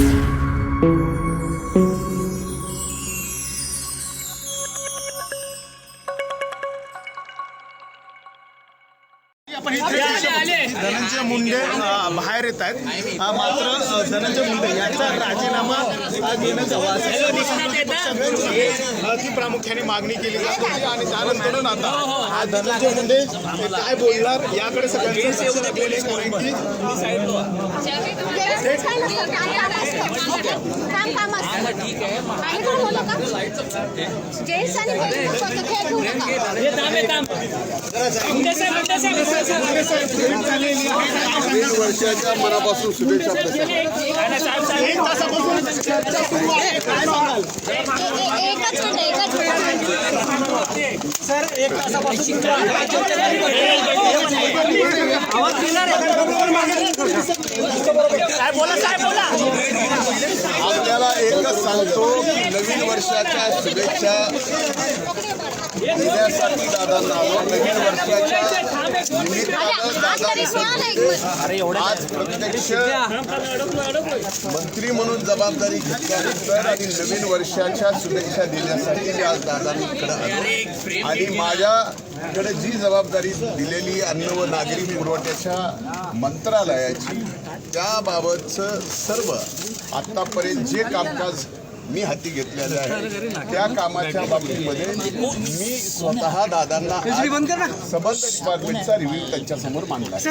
Música आपण धनंजय मुंडे बाहेर येत आहेत. मात्र धनंजय मुंडे यांचा राजीनामा ती प्रामुख्याने मागणी केली जात. होती आणि त्यानंतर आता हा धनंजय मुंडे हे काय बोलणार? याकडे सगळ्यांचं जेंट्स आणि लेडीज फक्त खेळ ठेवू नका वीस वर्षाच्या मनापासून शुभेच्छा सांगाल ए- एकच मिनिट एकच एकच सांगतो की नवीन वर्षाच्या शुभेच्छा देण्यासाठी दादांना नवीन वर्षाच्या निमित्तानं. आज प्रत्यक्ष मंत्री म्हणून जबाबदारी घेतल्यानंतर आणि नवीन वर्षाच्या शुभेच्छा देण्यासाठी मी आज दादांनी इकडे आलो. आणि माझ्याकडे जी जबाबदारी दिलेली अन्न व नागरी पुरवठ्याच्या मंत्रालयाची त्याबाबतचं सर्व आतापर्यंत जे कामकाज मी हाती घेतलेलं आहे. त्या कामाच्या बाबतीमध्ये मी स्वतः दादांना संबंध डिपार्टमेंटचा रिव्ह्यू त्यांच्यासमोर मांडला आहे.